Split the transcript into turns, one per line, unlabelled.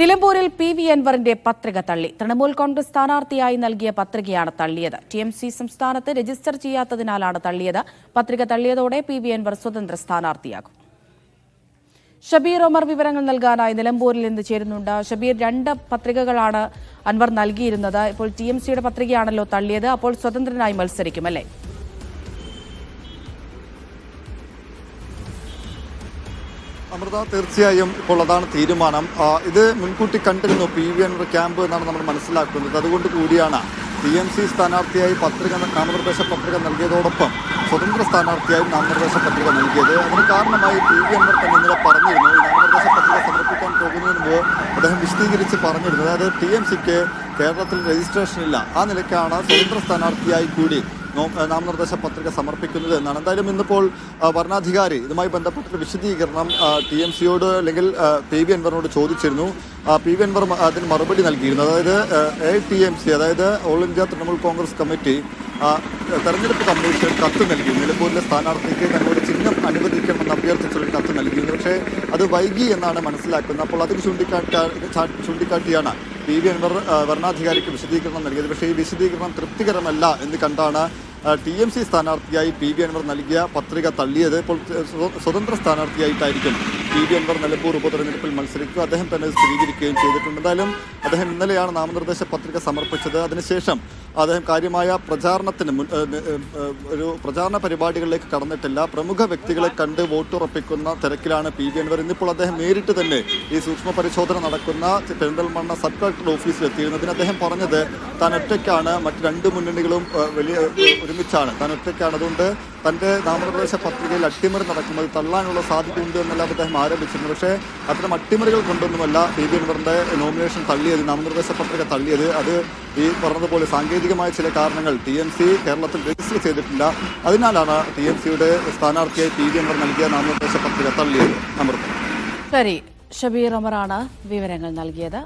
നിലമ്പൂരിൽ P V അൻവറിന്റെ പത്രിക തള്ളി. തൃണമൂൽ കോൺഗ്രസ് സ്ഥാനാർത്ഥിയായി നൽകിയ പത്രികയാണ് തള്ളിയത്. ടി എം സി സംസ്ഥാനത്ത് രജിസ്റ്റർ ചെയ്യാത്തതിനാലാണ് തള്ളിയത്. പത്രിക തള്ളിയതോടെ പി വി അൻവർ സ്വതന്ത്ര സ്ഥാനാർത്ഥിയാകും. ഷബീർ ഒമർ വിവരങ്ങൾ നൽകാനായി നിലമ്പൂരിൽ നിന്ന് ചേരുന്നുണ്ട്. ഷബീർ രണ്ട് പത്രികകളാണ് അൻവർ നൽകിയിരുന്നത്. ഇപ്പോൾ ടി എം സിയുടെ പത്രികയാണല്ലോ തള്ളിയത്. അപ്പോൾ സ്വതന്ത്രനായി മത്സരിക്കും അല്ലേ?
അമൃത തീർച്ചയായും ഇപ്പോൾ അതാണ് തീരുമാനം. ഇത് മുൻകൂട്ടി കണ്ടിരുന്നു പി വി അൻവർ ക്യാമ്പ് എന്നാണ് നമ്മൾ മനസ്സിലാക്കുന്നത്. അതുകൊണ്ട് കൂടിയാണ് പി എം സി സ്ഥാനാർത്ഥിയായി പത്രിക നാമനിർദ്ദേശ പത്രിക നൽകിയതോടൊപ്പം സ്വതന്ത്ര സ്ഥാനാർത്ഥിയായി നാമനിർദ്ദേശ പത്രിക നൽകിയത്. അതിന് കാരണമായി പി വി അൻവർ തന്നെ ഇന്നലെ പറഞ്ഞിരുന്നു ഈ നാമനിർദ്ദേശ പത്രിക സമർപ്പിക്കാൻ പോകുന്നതിന് മുമ്പ് അദ്ദേഹം വിശദീകരിച്ച് പറഞ്ഞിരുന്നു. അതായത് ടി എം സിക്ക് കേരളത്തിൽ രജിസ്ട്രേഷൻ ഇല്ല. ആ നിലയ്ക്കാണ് സ്വതന്ത്ര സ്ഥാനാർത്ഥിയായി കൂടി നാമനിർദ്ദേശ പത്രിക സമർപ്പിക്കുന്നത് എന്നാണ്. എന്തായാലും ഇന്നിപ്പോൾ വരണാധികാരി ഇതുമായി ബന്ധപ്പെട്ട വിശദീകരണം ടി എം സിയോട് അല്ലെങ്കിൽ പി വി അൻവറിനോട് ചോദിച്ചിരുന്നു. പി വി അൻവർ അതിന് മറുപടി നൽകിയിരുന്നു. അതായത് എ ടി എം സി അതായത് all India Trinamool Congress committee തെരഞ്ഞെടുപ്പ് കമ്മീഷൻ കത്ത് നൽകി. നിലമ്പൂരിലെ സ്ഥാനാർത്ഥിക്ക് തങ്ങളുടെ ചിഹ്നം അനുവദിക്കണമെന്ന് അഭ്യർത്ഥിച്ചുള്ള കത്ത് നൽകിയിരുന്നു. പക്ഷേ അത് വൈകി എന്നാണ് മനസ്സിലാക്കുന്നത്. അപ്പോൾ അതിന് ചൂണ്ടിക്കാട്ടാ ചൂണ്ടിക്കാട്ടിയാണ് പി വി അൻവർ വരണാധികാരിക്ക് വിശദീകരണം നൽകിയത്. പക്ഷേ ഈ വിശദീകരണം തൃപ്തികരമല്ല എന്ന് കണ്ടാണ് ടി എം സി സ്ഥാനാർത്ഥിയായി പി വി അൻവർ നൽകിയ പത്രിക തള്ളിയത്. ഇപ്പോൾ സ്വതന്ത്ര സ്ഥാനാർത്ഥിയായിട്ടായിരിക്കും പി വി അൻവർ നിലമ്പൂർ ഉപതെരഞ്ഞെടുപ്പിൽ മത്സരിക്കുക. അദ്ദേഹം തന്നെ സ്ഥിരീകരിക്കുകയും ചെയ്തിട്ടുണ്ട്. എന്തായാലും അദ്ദേഹം ഇന്നലെയാണ് നാമനിർദ്ദേശ പത്രിക സമർപ്പിച്ചത്. അതിനുശേഷം അദ്ദേഹം കാര്യമായ പ്രചാരണത്തിന് ഒരു പ്രചാരണ പരിപാടികളിലേക്ക് കടന്നിട്ടില്ല. പ്രമുഖ വ്യക്തികളെ കണ്ട് വോട്ടുറപ്പിക്കുന്ന തിരക്കിലാണ് പി വി അൻവർ. ഇന്നിപ്പോൾ അദ്ദേഹം നേരിട്ട് തന്നെ ഈ സൂക്ഷ്മ പരിശോധന നടക്കുന്ന പെരിന്തൽമണ്ണ സബ് കളക്ടർ ഓഫീസിൽ എത്തിയിരുന്നതിന് അദ്ദേഹം പറഞ്ഞത് താൻ ഒറ്റയ്ക്കാണ്. മറ്റ് രണ്ട് മുന്നണികളും വലിയ ഒരുമിച്ചാണ്. താൻ ഒറ്റയ്ക്കാണ്. അതുകൊണ്ട് തന്റെ നാമനിർദ്ദേശ പത്രികയിൽ അട്ടിമറി നടക്കുന്നത് തള്ളാനുള്ള സാധ്യതയുണ്ട് എന്നെല്ലാം അദ്ദേഹം ആരോപിച്ചിരുന്നു പക്ഷേ അത്തരം അട്ടിമറികൾ കൊണ്ടൊന്നുമല്ല പി. ബി അൻവറിന്റെ നോമിനേഷൻ തള്ളിയത് നാമനിർദ്ദേശ പത്രിക തള്ളിയത്. അത് ഈ പറഞ്ഞതുപോലെ സാങ്കേതികമായ ചില കാരണങ്ങൾ ടി. എം സി കേരളത്തിൽ രജിസ്റ്റർ ചെയ്തിട്ടില്ല. അതിനാലാണ് ടി. എം സിയുടെ സ്ഥാനാർത്ഥിയായി പി. ബി അൻവർ നൽകിയ നാമനിർദ്ദേശ പത്രിക തള്ളിയത്. അമൃത.
ശരി ഷബീർ അമറാണ് വിവരങ്ങൾ നൽകിയത്.